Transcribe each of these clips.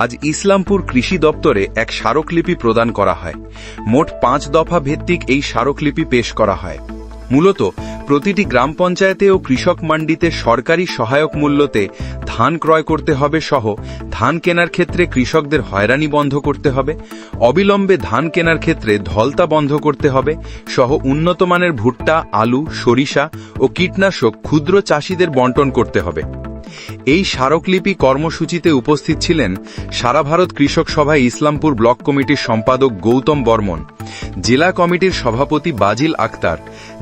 আজ ইসলামপুর কৃষি দপ্তরে এক স্মারকলিপি প্রদান করা হয়। মোট পাঁচ দফা ভিত্তিক এই স্মারকলিপি পেশ করা হয়। মূলত, প্রতিটি গ্রাম পঞ্চায়েতে ও কৃষক মান্ডিতে সরকারি সহায়ক মূল্যতে ধান ক্রয় করতে হবে সহ ধান কেনার ক্ষেত্রে কৃষকদের হয়রানি বন্ধ করতে হবে, অবিলম্বে ধান কেনার ক্ষেত্রে ধলতা বন্ধ করতে হবে সহ উন্নতমানের ভুট্টা, আলু, সরিষা ও কীটনাশক ক্ষুদ্র চাষিদের বন্টন করতে হবে। এই স্মারকলিপি কর্মসূচিতে উপস্থিত ছিলেন সারা ভারত কৃষক সভায় ইসলামপুর ব্লক কমিটির সম্পাদক গৌতম বর্মন, জেলা কমিটির সভাপতি বাজিল আক্তার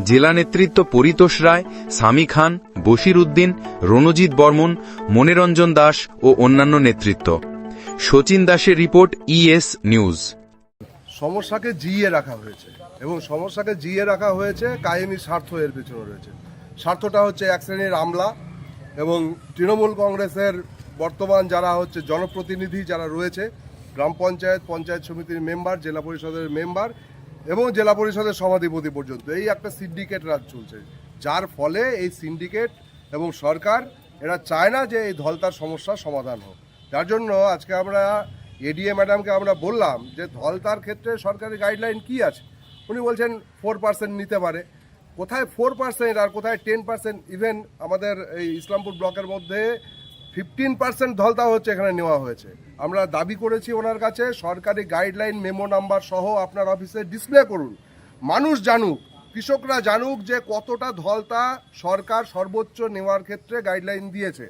জেলা নেতৃত্ব পরিতোষ রায় সামি খান, বশির উদ্দিন, রণজিৎ বর্মন, মনিরঞ্জন দাস ও অন্যান্য নেতৃত্ব। শচীন দাসের রিপোর্ট ইএস নিউজ। সমস্যাকে জিইয়ে রাখা হয়েছে এবং সমস্যাকে জিইয়ে রাখা হয়েছে, কায়েমি স্বার্থ এর পিছনে রয়েছে। স্বার্থটা হচ্ছে এক শ্রেণির আমলা এবং তৃণমূল কংগ্রেসের বর্তমান যারা হচ্ছে জনপ্রতিনিধি যারা রয়েছে, গ্রাম পঞ্চায়েত পঞ্চায়েত সমিতির মেম্বার, জেলা পরিষদের মেম্বার এবং জেলা পরিষদের সভাধিপতি পর্যন্ত। এই একটা সিন্ডিকেট রাজ চলছে, যার ফলে এই সিন্ডিকেট এবং সরকার, এরা চায় না যে এই ধলতার সমস্যার সমাধান হোক। যার জন্য আজকে আমরা এডিএ ম্যাডামকে আমরা বললাম যে ধলতার ক্ষেত্রে সরকারি গাইডলাইন কি আছে? উনি বলছেন ফোর পার্সেন্ট নিতে পারে। কোথায় ফোর পার্সেন্ট আর কোথায় টেন পার্সেন্ট ইভেন আমাদের এই ইসলামপুর ব্লকের মধ্যে ফিফটিন পার্সেন্ট ধলতা হচ্ছে এখানে নেওয়া হয়েছে। আমরা দাবি করেছি ওনার কাছে, সরকারি গাইডলাইন মেমো নাম্বার সহ আপনার অফিসে ডিসপ্লে করুন। মানুষ জানুক, কৃষকরা জানুক যে কতটা ধলতা সরকার সর্বোচ্চ নেওয়ার ক্ষেত্রে গাইডলাইন দিয়েছে।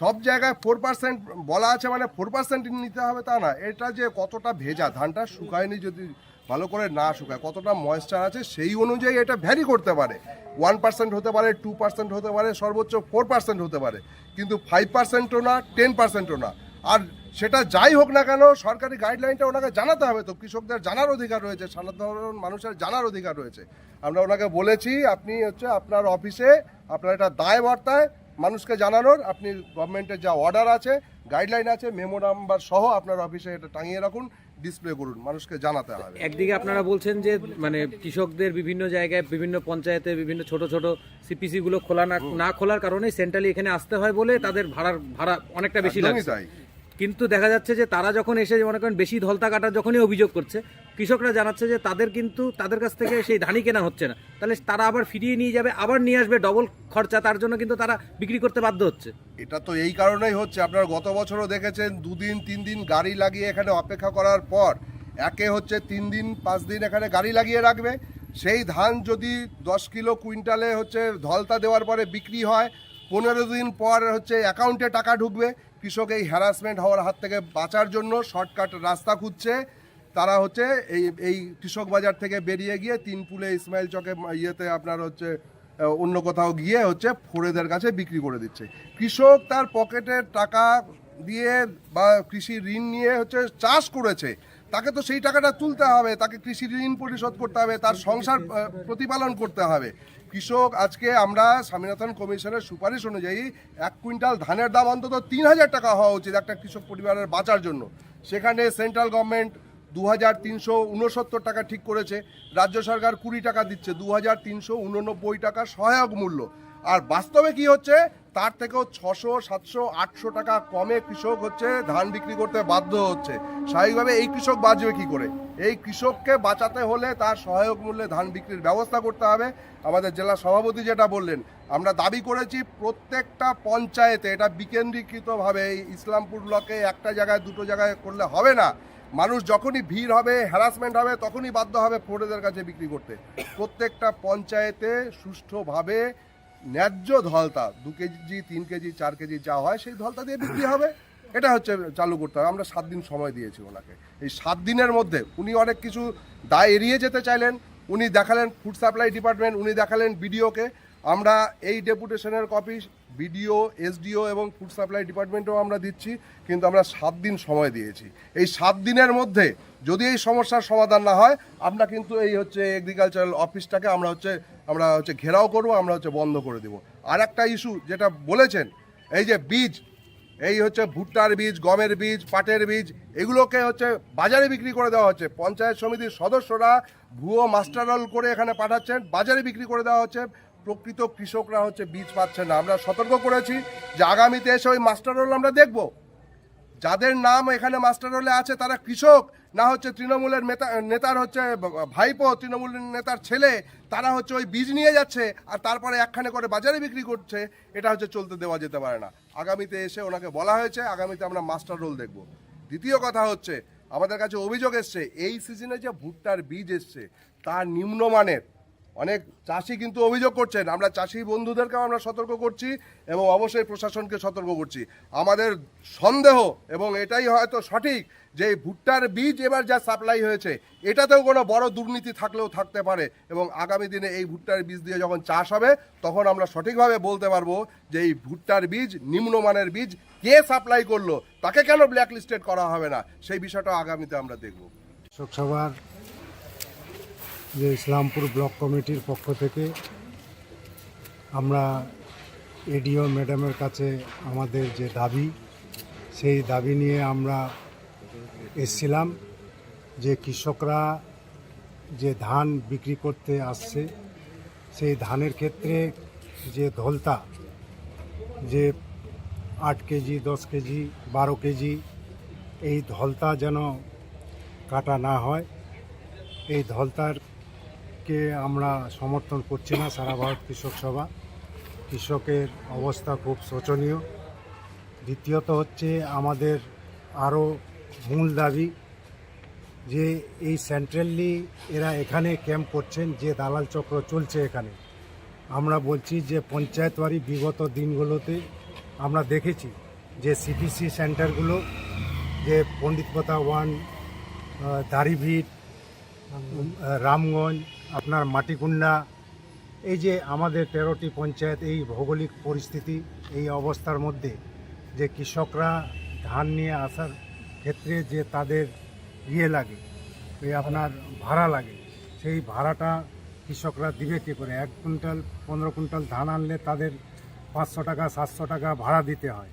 সব জায়গায় ফোর পার্সেন্ট বলা আছে মানে ফোর পার্সেন্ট নিতে হবে তা না, এটা যে কতটা ভেজা, ধানটা শুকায়নি যদি ভালো করে না শুকায়। কতটা ময়েশ্চার আছে সেই অনুযায়ী এটা ভ্যারি করতে পারে। ওয়ান পার্সেন্ট হতে পারে টু পার্সেন্ট হতে পারে, সর্বোচ্চ ফোর পার্সেন্ট হতে পারে। কিন্তু ফাইভ পার্সেন্টও না টেন পার্সেন্টও না। আর সেটা যাই হোক না কেন, সরকারি গাইডলাইনটা ওনাকে জানাতে হবে তো। কৃষকদের জানার অধিকার রয়েছে, সাধারণ মানুষের জানার অধিকার রয়েছে। আমরা ওনাকে বলেছি, আপনি হচ্ছে আপনার অফিসে আপনার এটা দায় বার্তায়, মানুষকে জানানোর, আপনি গভর্নমেন্টের যা অর্ডার আছে গাইডলাইন আছে মেমো নাম্বার সহ আপনার অফিসে এটা টাঙিয়ে রাখুন। ডিসপ্লে করুন মানুষকে জানাতে হবে। একদিকে আপনারা বলছেন যে মানে কৃষকদের বিভিন্ন জায়গায় বিভিন্ন পঞ্চায়েতে বিভিন্ন ছোট ছোট সিপিসি গুলো খোলা না না খোলার কারণে সেন্ট্রালি এখানে আসতে হয় বলে তাদের ভাড়ার ভাড়া অনেকটা বেশি লাগে কিন্তু দেখা যাচ্ছে যে তারা যখন এসে মনে করেন বেশি ধলতা কাটার যখনই অভিযোগ করছে, কৃষকরা জানাচ্ছে যে তাদের কিন্তু, তাদের কাছ থেকে সেই ধানই কেনা হচ্ছে না। তাহলে তারা আবার ফিরিয়ে নিয়ে যাবে, আবার নিয়ে আসবে ডবল খরচা, তার জন্য কিন্তু তারা বিক্রি করতে বাধ্য হচ্ছে। এটা তো এই কারণেই হচ্ছে, আপনারা গত বছরও দেখেছেন, দুদিন তিন দিন গাড়ি লাগিয়ে এখানে অপেক্ষা করার পর একে হচ্ছে তিন দিন, পাঁচ দিন এখানে গাড়ি লাগিয়ে রাখবে। সেই ধান যদি দশ কিলো কুইন্টালে হচ্ছে ধলতা দেওয়ার পরে বিক্রি হয়, পনেরো দিন পর হচ্ছে অ্যাকাউন্টে টাকা ঢুকবে। কৃষক এই হ্যারাসমেন্ট হওয়ার হাত থেকে বাঁচার জন্য শর্টকাট রাস্তা খুঁজছে। তারা হচ্ছে এই এই কৃষক বাজার থেকে বেরিয়ে গিয়ে তিন পুলে ইসমাইল চকে ইয়েতে আপনার হচ্ছে অন্য কোথাও গিয়ে হচ্ছে ফোরেদের কাছে বিক্রি করে দিচ্ছে। কৃষক তার পকেটের টাকা দিয়ে বা কৃষি ঋণ নিয়ে হচ্ছে চাষ করেছে। তাকে তো সেই টাকাটা তুলতে হবে, তাকে কৃষি ঋণ পরিশোধ করতে হবে, তার সংসার প্রতিপালন করতে হবে। কৃষক, আজকে আমরা স্বামীনাথন কমিশনের সুপারিশ অনুযায়ী এক কুইন্টাল ধানের দাম অন্তত তিন হাজার টাকা হওয়া উচিত একটা কৃষক পরিবারের বাঁচার জন্য। সেখানে সেন্ট্রাল গভর্নমেন্ট দু হাজার তিনশো উনসত্তর টাকা ঠিক করেছে, রাজ্য সরকার কুড়ি টাকা দিচ্ছে দু হাজার তিনশো উননব্বই টাকা সহায়ক মূল্য। আর বাস্তবে কি হচ্ছে? তার থেকেও ছশো, সাতশো, আটশো টাকা কমে কৃষক হচ্ছে, ধান বিক্রি করতে বাধ্য হচ্ছে। স্বাভাবিকভাবে এই কৃষক বাঁচবে কি করে? এই কৃষককে বাঁচাতে হলে তার সহায়ক মূল্যে ধান বিক্রির ব্যবস্থা করতে হবে। আমাদের জেলা সভাপতি যেটা বললেন, আমরা দাবি করেছি প্রত্যেকটা পঞ্চায়েতে, এটা বিকেন্দ্রীকৃতভাবে ইসলামপুর ব্লকে একটা জায়গায়, দুটো জায়গায় করলে হবে না। মানুষ যখনই ভিড় হবে হ্যারাসমেন্ট হবে, তখনই বাধ্য হবে ফোরেদের কাছে বিক্রি করতে। প্রত্যেকটা পঞ্চায়েতে সুষ্ঠুভাবে ন্যায্য ধলতা, দু কেজি, তিন কেজি, চার কেজি যা হয় সেই ধলতা দিয়ে বিক্রি হবে। এটা হচ্ছে চালু করতে হবে। আমরা সাত দিন সময় দিয়েছি ওনাকে। এই সাত দিনের মধ্যে উনি অনেক কিছু দায় এড়িয়ে যেতে চাইলেন। উনি দেখালেন ফুড সাপ্লাই ডিপার্টমেন্ট, উনি দেখালেন বিডিওকে। আমরা এই ডেপুটেশনের কপি বিডিও, এসডিও এবং ফুড সাপ্লাই ডিপার্টমেন্টেও আমরা দিচ্ছি, কিন্তু আমরা সাত দিন সময় দিয়েছি। এই সাত দিনের মধ্যে যদি এই সমস্যার সমাধান না হয়, আমরা কিন্তু এই হচ্ছে এগ্রিকালচারাল অফিসটাকে আমরা হচ্ছে আমরা হচ্ছে ঘেরাও করব, আমরা হচ্ছে বন্ধ করে দেবো। আর একটা ইস্যু যেটা বলেছেন, এই যে বীজ, এই হচ্ছে ভুট্টার বীজ, গমের বীজ, পাটের বীজ, এগুলোকে হচ্ছে বাজারে বিক্রি করে দেওয়া হচ্ছে। পঞ্চায়েত সমিতির সদস্যরা ভুয়ো মাস্টারল করে এখানে পাঠাচ্ছেন, বাজারে বিক্রি করে দেওয়া হচ্ছে। প্রকৃত কৃষকরা হচ্ছে বীজ পাচ্ছে না। আমরা সতর্ক করেছি যে আগামীতে এসে ওই মাস্টারল আমরা দেখব। যাদের নাম এখানে মাস্টার রোলে আছে, তারা কৃষক। না হচ্ছে তৃণমূলের নেতা, নেতার হচ্ছে ভাইপো, তৃণমূলের নেতার ছেলে, তারা হচ্ছে ওই বীজ নিয়ে যাচ্ছে, আর তারপরে একখানে করে বাজারে বিক্রি করছে, এটা হচ্ছে চলতে দেওয়া যেতে পারে না। আগামীতে এসে ওনাকে বলা হয়েছে, আগামীতে আমরা মাস্টার রোল দেখব। দ্বিতীয় কথা হচ্ছে, আমাদের কাছে অভিযোগ এসছে, এই সিজনে যে ভুট্টার বীজ এসছে, তার নিম্নমানের, অনেক চাষি কিন্তু অভিযোগ করছেন, আমরা চাষি বন্ধুদেরকেও আমরা সতর্ক করছি, এবং অবশ্যই প্রশাসনকে সতর্ক করছি। আমাদের সন্দেহ, এবং এটাই হয়তো সঠিক যে ভুট্টার বীজ এবার যা সাপ্লাই হয়েছে, এটাতেও কোনো বড় দুর্নীতি থাকলেও থাকতে পারে এবং আগামী দিনে এই ভুট্টার বীজ দিয়ে যখন চাষ হবে, তখন আমরা সঠিকভাবে বলতে পারব যে এই ভুট্টার বীজ, নিম্নমানের বীজ কে সাপ্লাই করল, তাকে কেন ব্ল্যাক লিস্টেড করা হবে না, সেই বিষয়টা আগামীতে আমরা দেখব। কৃষক সভার যে ইসলামপুর ব্লক কমিটির পক্ষ থেকে আমরা এডিও ম্যাডামের কাছে আমাদের যে দাবি, সেই দাবি নিয়ে আমরা এসছিলাম যে কৃষকরা যে ধান বিক্রি করতে আসছে, সেই ধানের ক্ষেত্রে যে ধলতা, যে আট কেজি, দশ কেজি, বারো কেজি, এই ধলতা যেন কাটা না হয়, এই ধলতারকে আমরা সমর্থন করছি না, সারা ভারত কৃষক সভা। কৃষকের অবস্থা খুব শোচনীয়। দ্বিতীয়ত হচ্ছে আমাদের আরও মূল দাবি যে এই সেন্ট্রালি এরা এখানে ক্যাম্প করছেন যে দালাল চক্র চলছে এখানে। আমরা বলছি যে পঞ্চায়েত বাড়ি বিগত দিনগুলোতে আমরা দেখেছি যে সিপিসি সেন্টারগুলো যে পণ্ডিতকথা ওয়ান আহ, দাড়িভিট রামগঞ্জ আপনার মাটিকুন্ডা এই যে আমাদের তেরোটি পঞ্চায়েত এই ভৌগোলিক পরিস্থিতি এই অবস্থার মধ্যে যে কৃষকরা ধান নিয়ে আসার ক্ষেত্রে যে তাদের ইয়ে লাগে ওই আপনার ভাড়া লাগে, সেই ভাড়াটা কৃষকরা দিবে কী করে? এক কুইন্টাল, পনেরো কুইন্টাল ধান আনলে তাদের পাঁচশো টাকা, সাতশো টাকা ভাড়া দিতে হয়।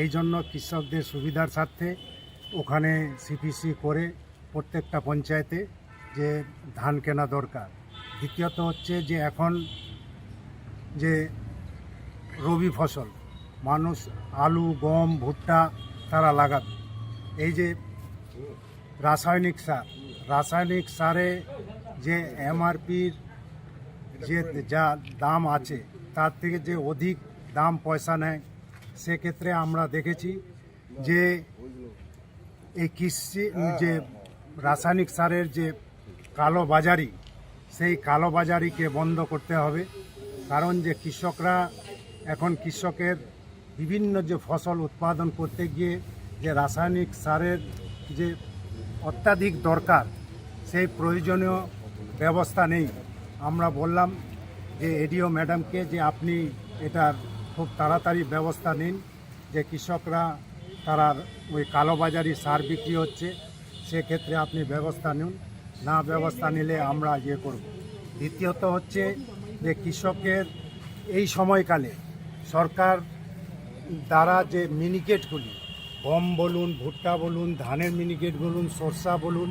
এই জন্য কৃষকদের সুবিধার স্বার্থে ওখানে সিপিসি করে প্রত্যেকটা পঞ্চায়েতে যে ধান কেনা দরকার। দ্বিতীয়ত হচ্ছে যে এখন যে রবি ফসল, মানুষ আলু, গম, ভুট্টা তারা লাগাবে। এই যে রাসায়নিক সার, রাসায়নিক সারে যে এমআরপির যে যা দাম আছে, তার থেকে যে অধিক দাম পয়সা নেয়, সেক্ষেত্রে আমরা দেখেছি যে এই কৃষি, যে রাসায়নিক সারের যে কালো বাজারি, সেই কালো বাজারিকে বন্ধ করতে হবে। কারণ যে কৃষকরা, এখন কৃষকের বিভিন্ন যে ফসল উৎপাদন করতে গিয়ে যে রাসায়নিক সারের যে অত্যাধিক দরকার, সেই প্রয়োজনীয় ব্যবস্থা নেই। আমরা বললাম যে এডিও ম্যাডামকে যে আপনি এটার খুব তাড়াতাড়ি ব্যবস্থা নিন, যে কৃষকরা তারা ওই কালোবাজারি সার বিক্রি হচ্ছে, সেক্ষেত্রে আপনি ব্যবস্থা নিন। না ব্যবস্থা নিলে আমরা ইয়ে করব। দ্বিতীয়ত হচ্ছে যে কৃষকের এই সময়কালে সরকার দ্বারা যে মিনিকেটগুলি গম বলুন, ভুট্টা বলুন, ধানের মিনিকেট বলুন, সরষা বলুন,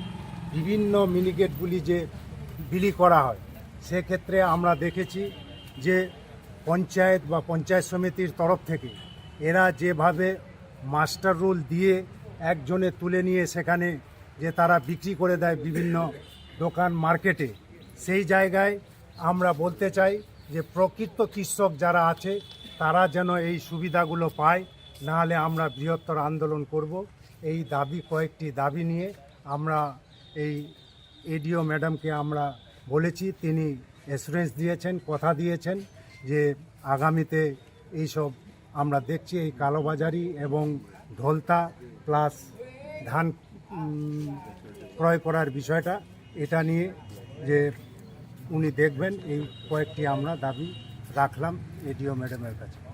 বিভিন্ন মিনিকেটগুলি যে বিলি করা হয়, সেক্ষেত্রে আমরা দেখেছি যে পঞ্চায়েত বা পঞ্চায়েত সমিতির তরফ থেকে এরা যেভাবে মাস্টার রুল দিয়ে একজনে তুলে নিয়ে সেখানে যে তারা বিক্রি করে দেয় বিভিন্ন দোকান মার্কেটে, সেই জায়গায় আমরা বলতে চাই যে প্রকৃত কৃষক যারা আছে, তারা যেন এই সুবিধাগুলো পায়। নাহলে আমরা বৃহত্তর আন্দোলন করব। এই দাবি, কয়েকটি দাবি নিয়ে আমরা এই এডিও ম্যাডামকে আমরা বলেছি, তিনি অ্যাসুরেন্স দিয়েছেন, কথা দিয়েছেন যে আগামীতে এইসব আমরা দেখছি, এই কালোবাজারি এবং ঢোলতা প্লাস ধান ক্রয় করার বিষয়টা, এটা নিয়ে যে উনি দেখবেন, এই কয়েকটি আমরা দাবি রাখলাম এডিও ম্যাডামের কাছে।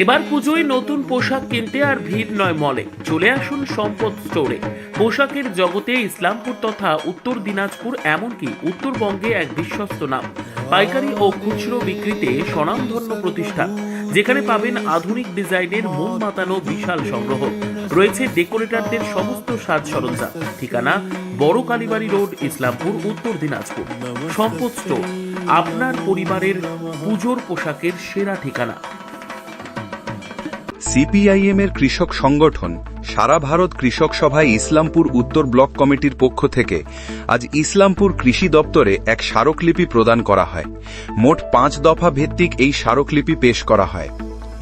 এবার পুজোয় নতুন পোশাক কিনতে আর ভিড় নয় মলে। চলে আসুন সম্পদ স্টোরে। পোশাকের জগতে ইসলামপুর তথা উত্তর দিনাজপুর এমনকি উত্তরবঙ্গে এক বিশ্বস্ত নাম। পাইকারি ও খুচরো বিক্রিতে স্বনামধন্য প্রতিষ্ঠান, যেখানে পাবেন আধুনিক ডিজাইনের মন মাতানো বিশাল সংগ্রহ। রয়েছে ডেকোরেটরদের সমস্ত সাজ সরঞ্জাম। ঠিকানা বড় কালীবাড়ি রোড, ইসলামপুর, উত্তর দিনাজপুর। সম্পদ স্টোর আপনার পরিবারের পুজোর পোশাকের সেরা ঠিকানা। সিপিআইএম এর কৃষক সংগঠন সারা ভারত কৃষক সভায় ইসলামপুর উত্তর ব্লক কমিটির পক্ষ থেকে আজ ইসলামপুর কৃষি দপ্তরে এক স্মারকলিপি প্রদান করা হয়। মোট পাঁচ দফা ভিত্তিক এই স্মারকলিপি পেশ করা হয়।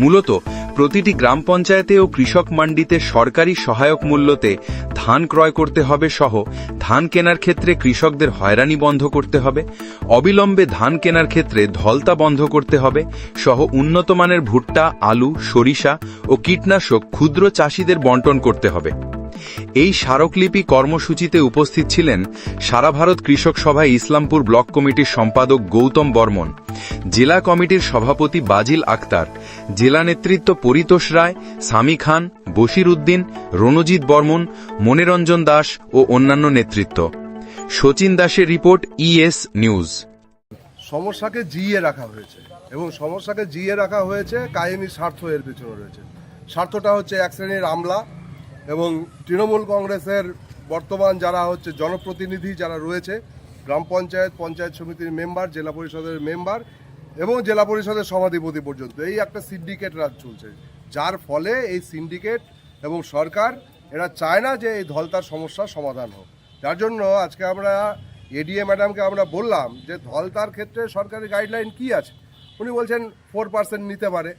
মূলত প্রতিটি গ্রাম পঞ্চায়েতে ও কৃষক মান্ডিতে সরকারি সহায়ক মূল্যতে ধান ক্রয় করতে হবে সহ ধান কেনার ক্ষেত্রে কৃষকদের হয়রানি বন্ধ করতে হবে, অবিলম্বে ধান কেনার ক্ষেত্রে ধলতা বন্ধ করতে হবে সহ উন্নতমানের ভুট্টা, আলু, সরিষা ও কীটনাশক ক্ষুদ্র চাষিদের বন্টন করতে হবে। এই স্মারকলিপি কর্মসূচিতে উপস্থিত ছিলেন সারা ভারত কৃষক সভায় ইসলামপুর ব্লক কমিটির সম্পাদক গৌতম বর্মন, জেলা কমিটির সভাপতি বাজিল আক্তার জেলা নেতৃত্ব পরিতোষ রায় সামি খান, বশির উদ্দিন, রণজিৎ বর্মন, মনিরঞ্জন দাস ও অন্যান্য নেতৃত্ব। সচিন দাসের রিপোর্ট ইএস নিউজ। সমস্যাকে জিইয়ে রাখা হয়েছে এবং সমস্যাকে জিইয়ে রাখা হয়েছে, কায়েমি স্বার্থ এর পিছনে রয়েছে। স্বার্থটা হচ্ছে এক শ্রেণির আমলা এবং তৃণমূল কংগ্রেসের বর্তমান যারা হচ্ছে জনপ্রতিনিধি যারা রয়েছে, গ্রাম পঞ্চায়েত পঞ্চায়েত সমিতির মেম্বার, জেলা পরিষদের মেম্বার এবং জেলা পরিষদের সভাধিপতি পর্যন্ত, এই একটা সিন্ডিকেট রাজ চলছে। যার ফলে এই সিন্ডিকেট এবং সরকার, এরা চায় না যে এই ধলতার সমস্যার সমাধান হোক। যার জন্য আজকে আমরা এডিএ ম্যাডামকে আমরা বললাম যে ধলতার ক্ষেত্রে সরকারি গাইডলাইন কি আছে? উনি বলছেন ফোর পার্সেন্ট নিতে পারে।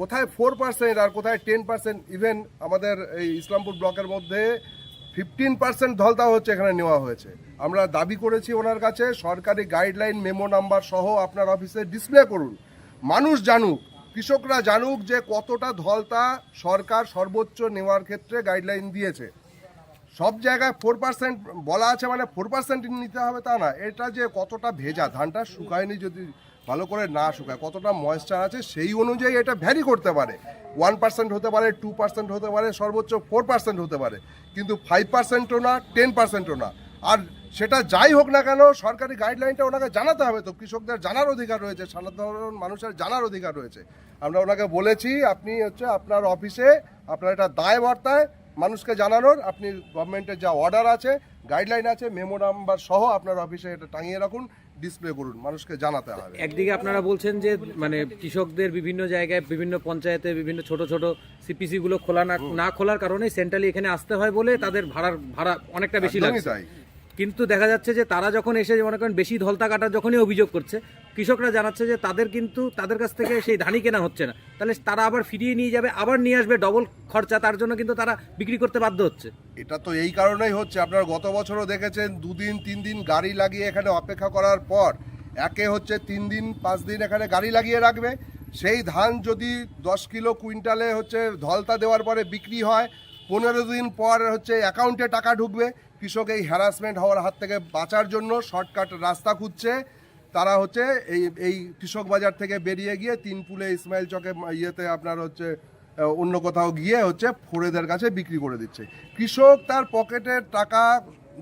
কোথায় ফোর পার্সেন্ট আর কোথায় টেন পার্সেন্ট ইভেন আমাদের এই ইসলামপুর ব্লকের মধ্যে ফিফটিন পার্সেন্ট ধলতা হচ্ছে এখানে নেওয়া হয়েছে। আমরা দাবি করেছি ওনার কাছে, সরকারি গাইডলাইন মেমো নাম্বার সহ আপনার অফিসে ডিসপ্লে করুন। মানুষ জানুক, কৃষকরা জানুক যে কতটা ধলতা সরকার সর্বোচ্চ নেওয়ার ক্ষেত্রে গাইডলাইন দিয়েছে। সব জায়গায় ফোর পার্সেন্ট বলা আছে মানে ফোর পার্সেন্ট নিতে হবে তা না, এটা যে কতটা ভেজা, ধানটা শুকায়নি যদি ভালো করে না শুকায়, কতটা ময়েশ্চার আছে সেই অনুযায়ী এটা ভ্যারি করতে পারে। ওয়ান পার্সেন্ট হতে পারে টু পার্সেন্ট হতে পারে, সর্বোচ্চ ফোর পার্সেন্ট হতে পারে। কিন্তু ফাইভ পার্সেন্টও না টেন পার্সেন্টও না। আর সেটা যাই হোক না কেন, সরকারি গাইডলাইনটা ওনাকে জানাতে হবে তো। কৃষকদের জানার অধিকার রয়েছে, সাধারণ মানুষের জানার অধিকার রয়েছে। আমরা ওনাকে বলেছি, আপনি হচ্ছে আপনার অফিসে আপনার এটা দায় বর্তায় মানুষকে জানানোর, আপনি গভর্নমেন্টের যা অর্ডার আছে গাইডলাইন আছে মেমো নাম্বার সহ আপনার অফিসে এটা টাঙিয়ে রাখুন। ডিসপ্লে করুন মানুষকে জানাতে হবে। একদিকে আপনারা বলছেন যে মানে কৃষকদের বিভিন্ন জায়গায় বিভিন্ন পঞ্চায়েতে বিভিন্ন ছোট ছোট সিপিসি গুলো খোলা না না খোলার কারণে সেন্ট্রালি এখানে আসতে হয় বলে তাদের ভাড়ার ভাড়া অনেকটা বেশি তাই। কিন্তু দেখা যাচ্ছে যে তারা যখন এসে মনে করেন বেশি ধলতা কাটার যখনই অভিযোগ করছে কৃষকরা জানাচ্ছে যে তাদের কিন্তু তাদের কাছ থেকে সেই ধানই কেনা হচ্ছে না। তাহলে তারা আবার ফিরিয়ে নিয়ে যাবে আবার নিয়ে আসবে ডবল খরচা তার জন্য কিন্তু তারা বিক্রি করতে বাধ্য হচ্ছে। এটা তো এই কারণেই হচ্ছে, আপনারা গত বছরও দেখেছেন, দুদিন তিন দিন গাড়ি লাগিয়ে এখানে অপেক্ষা করার পর একে হচ্ছে তিন দিন, পাঁচ দিন এখানে গাড়ি লাগিয়ে রাখবে। সেই ধান যদি দশ কিলো কুইন্টালে হচ্ছে ধলতা দেওয়ার পরে বিক্রি হয়, পনেরো দিন পর হচ্ছে অ্যাকাউন্টে টাকা ঢুকবে। কৃষক এই হ্যারাসমেন্ট হওয়ার হাত থেকে বাঁচার জন্য শর্টকাট রাস্তা খুঁজছে। তারা হচ্ছে এই এই কৃষক বাজার থেকে বেরিয়ে গিয়ে তিন পুলে ইসমাইল চকে ইয়েতে আপনার হচ্ছে অন্য কোথাও গিয়ে হচ্ছে ফোরেদের কাছে বিক্রি করে দিচ্ছে। কৃষক তার পকেটের টাকা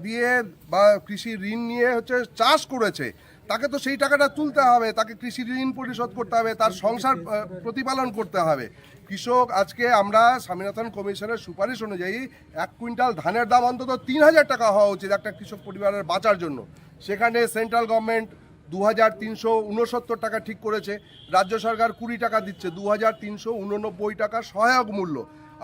দিয়ে বা কৃষি ঋণ নিয়ে হচ্ছে চাষ করেছে। তাকে তো সেই টাকাটা তুলতে হবে, তাকে কৃষি ঋণ পরিশোধ করতে হবে, তার সংসার প্রতিপালন করতে হবে। কৃষক আজকে আমরা স্বামীনাথন কমিশনের সুপারিশ অনুযায়ী এক কুইন্টাল ধানের দাম অন্তত তিন হাজার টাকা হওয়া উচিত একটা কৃষক পরিবারের বাঁচার জন্য। সেখানে সেন্ট্রাল গভর্নমেন্ট দু হাজার তিনশো উনসত্তর টাকা ঠিক করেছে। রাজ্য সরকার কুড়ি টাকা দিচ্ছে দু হাজার তিনশো উননব্বই টাকা সহায়ক মূল্য।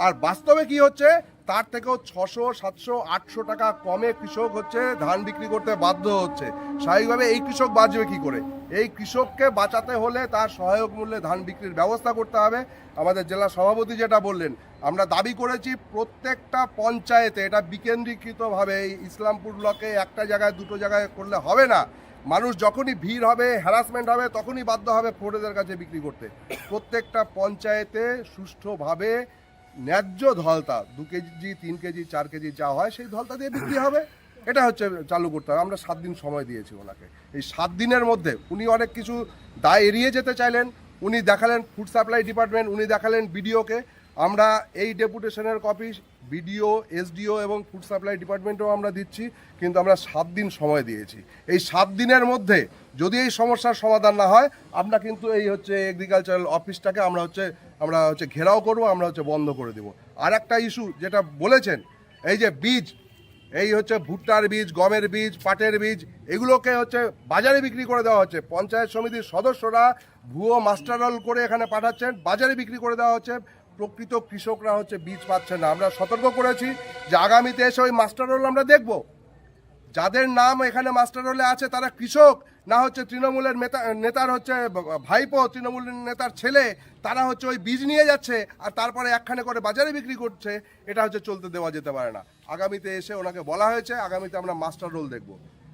আর বাস্তবে কি হচ্ছে? তার থেকেও ছশো, সাতশো, আটশো টাকা কমে কৃষক হচ্ছে, ধান বিক্রি করতে বাধ্য হচ্ছে। স্বাভাবিকভাবে এই কৃষক বাঁচবে কি করে? এই কৃষককে বাঁচাতে হলে তার সহায়ক মূল্যে ধান বিক্রির ব্যবস্থা করতে হবে। আমাদের জেলা সভাপতি যেটা বললেন, আমরা দাবি করেছি প্রত্যেকটা পঞ্চায়েতে, এটা বিকেন্দ্রীকৃতভাবে ইসলামপুর ব্লকে একটা জায়গায়, দুটো জায়গায় করলে হবে না। মানুষ যখনই ভিড় হবে হ্যারাসমেন্ট হবে, তখনই বাধ্য হবে ফোর্টেদের কাছে বিক্রি করতে। প্রত্যেকটা পঞ্চায়েতে সুষ্ঠুভাবে ন্যায্য ধলতা, দু কেজি, তিন কেজি, চার কেজি যা হয়, সেই ধলতা দিয়ে বিক্রি হবে। এটা হচ্ছে চালু করতে হবে। আমরা সাত দিন সময় দিয়েছি ওনাকে। এই সাত দিনের মধ্যে উনি অনেক কিছু দায় এড়িয়ে যেতে চাইলেন। উনি দেখালেন ফুড সাপ্লাই ডিপার্টমেন্ট উনি দেখালেন বিডিওকে আমরা এই ডেপুটেশনের কপি বিডিও এসডিও এবং ফুড সাপ্লাই ডিপার্টমেন্টেও আমরা দিচ্ছি, কিন্তু আমরা সাত দিন সময় দিয়েছি। এই সাত দিনের মধ্যে যদি এই সমস্যার সমাধান না হয়, আমরা কিন্তু এই হচ্ছে এগ্রিকালচারাল অফিসটাকে আমরা হচ্ছে আমরা হচ্ছে ঘেরাও করব, আমরা হচ্ছে বন্ধ করে দেবো। আর একটা ইস্যু যেটা বলেছেন, এই যে বীজ, এই হচ্ছে ভুট্টার বীজ, গমের বীজ, পাটের বীজ, এগুলোকে হচ্ছে বাজারে বিক্রি করে দেওয়া হচ্ছে। পঞ্চায়েত সমিতির সদস্যরা ভুয়ো মাস্টার রোল করে এখানে পাঠাচ্ছেন, বাজারে বিক্রি করে দেওয়া হচ্ছে, প্রকৃত কৃষকরা হচ্ছে বীজ পাচ্ছে না। আমরা সতর্ক করেছি যে আগামীতে এসে ওই মাস্টার রোল আমরা দেখব। যাদের নাম এখানে মাস্টার রোলে আছে তারা কৃষক, না হচ্ছে তৃণমূলের নেতা, নেতার হচ্ছে ভাইপো, তৃণমূলের নেতার ছেলে, তারা হচ্ছে ওই বীজ নিয়ে যাচ্ছে আর তারপরে একখানে করে বাজারে বিক্রি করছে, এটা হচ্ছে চলতে দেওয়া যেতে পারে না। আগামীতে এসে ওনাকে বলা হয়েছে, আগামীতে আমরা মাস্টার রোল দেখব।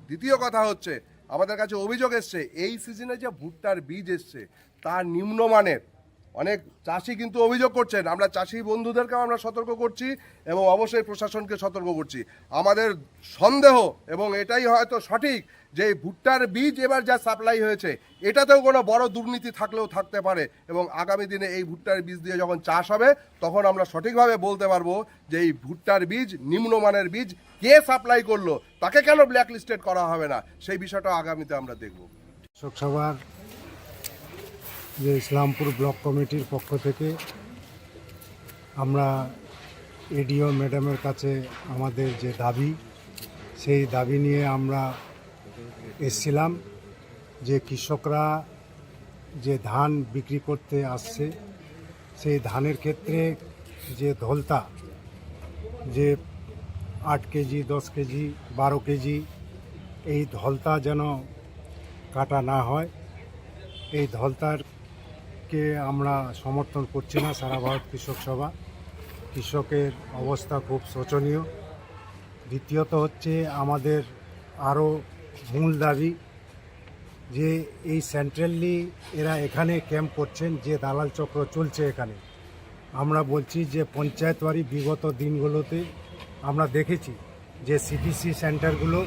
দ্বিতীয় কথা হচ্ছে আমাদের কাছে অভিযোগ এসছে, এই সিজনে যে ভুট্টার বীজ এসছে, তার নিম্নমানের অনেক চাষি কিন্তু অভিযোগ করছেন, আমরা চাষি বন্ধুদেরকেও আমরা সতর্ক করছি এবং অবশ্যই প্রশাসনকে সতর্ক করছি। আমাদের সন্দেহ এবং এটাই হয়তো সঠিক যে ভুট্টার বীজ এবার যা সাপ্লাই হয়েছে, এটাতেও কোনো বড় দুর্নীতি থাকলেও থাকতে পারে এবং আগামী দিনে এই ভুট্টার বীজ দিয়ে যখন চাষ হবে, তখন আমরা সঠিকভাবে বলতে পারব যে এই ভুট্টার বীজ, নিম্নমানের বীজ কে সাপ্লাই করল, তাকে কেন ব্ল্যাক লিস্টেড করা হবে না, সেই বিষয়টা আগামীতে আমরা দেখব। কৃষক সভার যে ইসলামপুর ব্লক কমিটির পক্ষ থেকে আমরা এডিও ম্যাডামের কাছে আমাদের যে দাবি, সেই দাবি নিয়ে আমরা এসছিলাম যে কৃষকরা যে ধান বিক্রি করতে আসছে, সেই ধানের ক্ষেত্রে যে ধলতা, যে আট কেজি, দশ কেজি, বারো কেজি, এই ধলতা যেন কাটা না হয়, এই ধলতারকে আমরা সমর্থন করছি না, সারা ভারত কৃষক সভা। কৃষকের অবস্থা খুব শোচনীয়। দ্বিতীয়ত হচ্ছে আমাদের আরও মূল দাবি যে এই সেন্ট্রালি এরা এখানে ক্যাম্প করছেন যে দালাল চক্র চলছে এখানে। আমরা বলছি যে পঞ্চায়েত বাড়ি বিগত দিনগুলোতে আমরা দেখেছি যে সিপিসি সেন্টারগুলো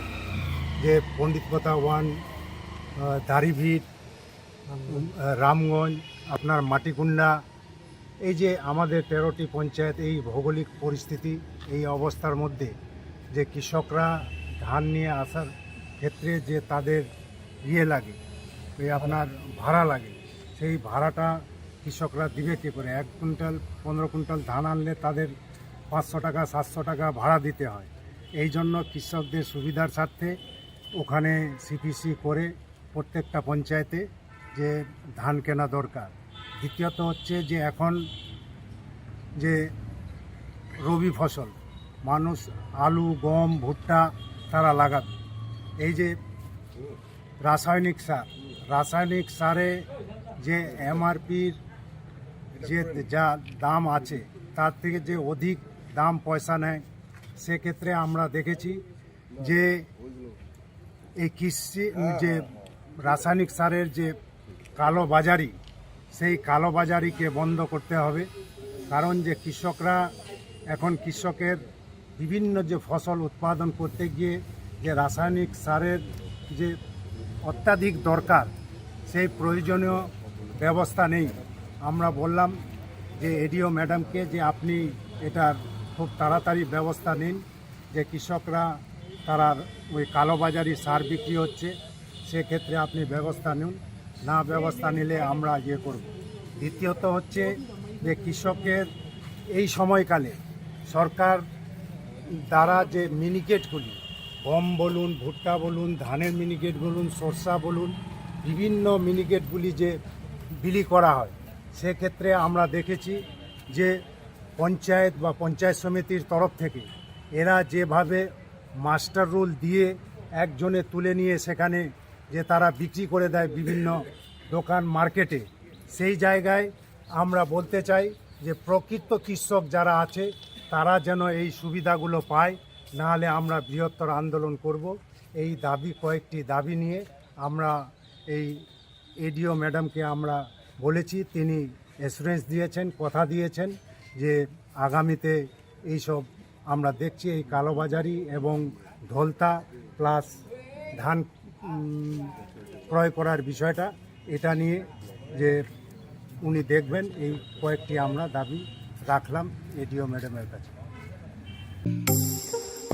যে পণ্ডিতকথা ওয়ান আহ, দাড়িভিট রামগঞ্জ আপনার মাটিকুন্ডা এই যে আমাদের তেরোটি পঞ্চায়েত এই ভৌগোলিক পরিস্থিতি এই অবস্থার মধ্যে যে কৃষকরা ধান নিয়ে আসার ক্ষেত্রে যে তাদের ইয়ে লাগে ওই আপনার ভাড়া লাগে, সেই ভাড়াটা কৃষকরা দিবে কী করে? এক কুইন্টাল, পনেরো কুইন্টাল ধান আনলে তাদের পাঁচশো টাকা, সাতশো টাকা ভাড়া দিতে হয়। এই জন্য কৃষকদের সুবিধার স্বার্থে ওখানে সিপিসি করে প্রত্যেকটা পঞ্চায়েতে যে ধান কেনা দরকার। দ্বিতীয়ত হচ্ছে যে এখন যে রবি ফসল, মানুষ আলু, গম, ভুট্টা তারা লাগাবে। এই যে রাসায়নিক সার, রাসায়নিক সারে যে এমআরপির যে যা দাম আছে, তার থেকে যে অধিক দাম পয়সা নেয়, সেক্ষেত্রে আমরা দেখেছি যে এই কৃষি, যে রাসায়নিক সারের যে কালো বাজারি, সেই কালো বাজারিকে বন্ধ করতে হবে। কারণ যে কৃষকরা, এখন কৃষকের বিভিন্ন যে ফসল উৎপাদন করতে গিয়ে যে রাসায়নিক সারের যে অত্যাধিক দরকার, সেই প্রয়োজনীয় ব্যবস্থা নেই। আমরা বললাম যে এডিও ম্যাডামকে যে আপনি এটার খুব তাড়াতাড়ি ব্যবস্থা নিন, যে কৃষকরা তারা ওই কালোবাজারি সার বিক্রি হচ্ছে, সেক্ষেত্রে আপনি ব্যবস্থা নিন। না ব্যবস্থা নিলে আমরা ইয়ে করব। দ্বিতীয়ত হচ্ছে যে কৃষকের এই সময়কালে সরকার দ্বারা যে মিনিকেটগুলি গম বলুন, ভুট্টা বলুন, ধানের মিনিকেট বলুন, সরষা বলুন, বিভিন্ন মিনিকেটগুলি যে বিলি করা হয়, সেক্ষেত্রে আমরা দেখেছি যে পঞ্চায়েত বা পঞ্চায়েত সমিতির তরফ থেকে এরা যেভাবে মাস্টার রুল দিয়ে একজনে তুলে নিয়ে সেখানে যে তারা বিক্রি করে দেয় বিভিন্ন দোকান মার্কেটে, সেই জায়গায় আমরা বলতে চাই যে প্রকৃত কৃষক যারা আছে, তারা যেন এই সুবিধাগুলো পায়। নাহলে আমরা বৃহত্তর আন্দোলন করব। এই দাবি, কয়েকটি দাবি নিয়ে আমরা এই এডিও ম্যাডামকে আমরা বলেছি, তিনি অ্যাসুরেন্স দিয়েছেন, কথা দিয়েছেন যে আগামীতে এইসব আমরা দেখছি, এই কালোবাজারি এবং ধলতা প্লাস ধান ক্রয় করার বিষয়টা, এটা নিয়ে যে উনি দেখবেন, এই কয়েকটি আমরা দাবি রাখলাম এডিও ম্যাডামের কাছে।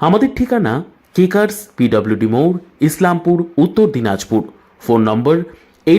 আমাদের ঠিকানা কেকার্স পিডব্লিউডি মোড় ইসলামপুর উত্তর দিনাজপুর ফোন নম্বর